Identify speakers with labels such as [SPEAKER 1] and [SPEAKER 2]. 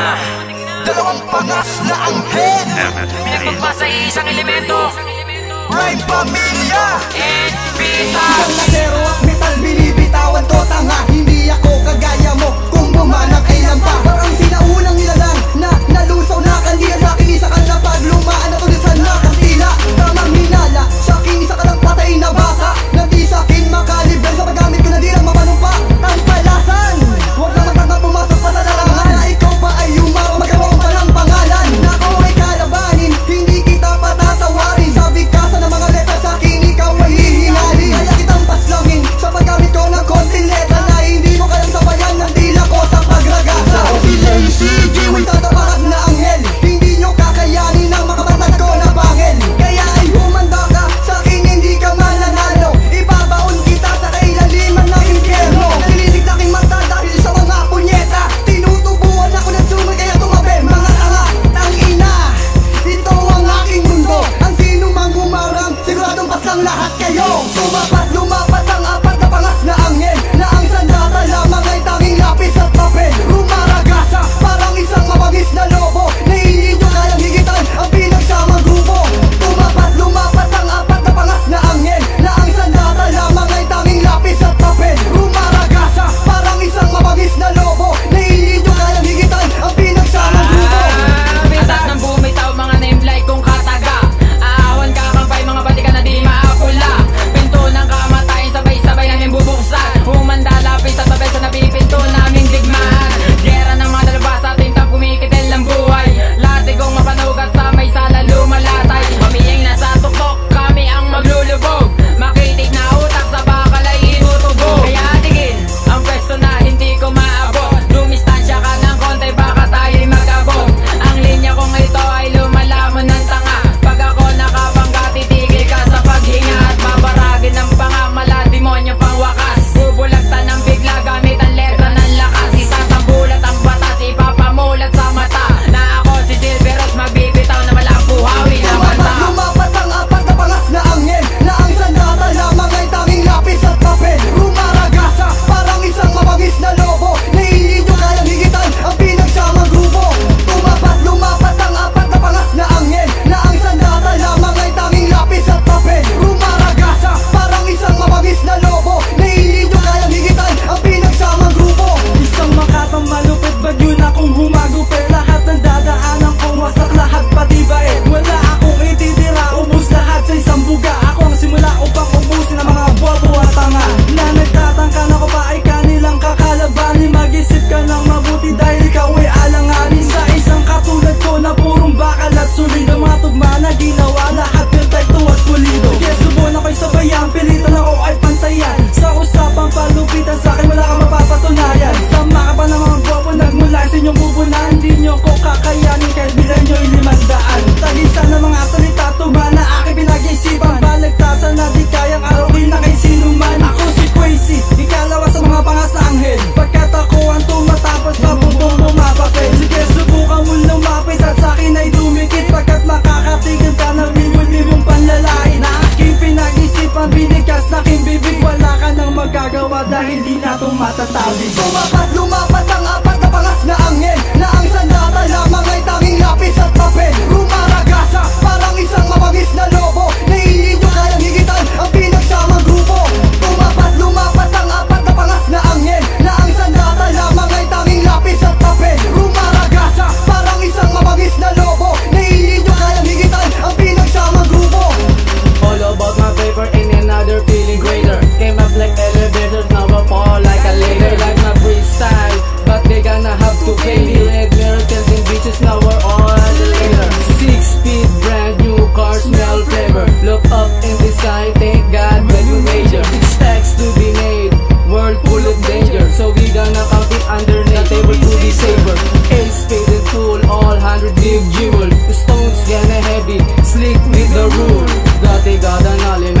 [SPEAKER 1] na Dalawang pangas na anghel.
[SPEAKER 2] Pinagpagpa sa isang elemento.
[SPEAKER 1] Prime Pamilya.
[SPEAKER 2] And
[SPEAKER 3] tugma na ginawa. Lahat
[SPEAKER 2] ng tayo at
[SPEAKER 3] pulido. Kaya subon ako'y sabayan. Pilitan ako ay pantayan. Sa usapang palupitan sa akin wala kang mapapatunayan. Sama ka pa ng mga guwapo Nagmula sa inyong bubunan Hindi nyo ko kakayanin Kahit bilang nyo'y
[SPEAKER 4] lima 100 deep jewel Stones kinda heavy, slick with the rule. Dati kadang alin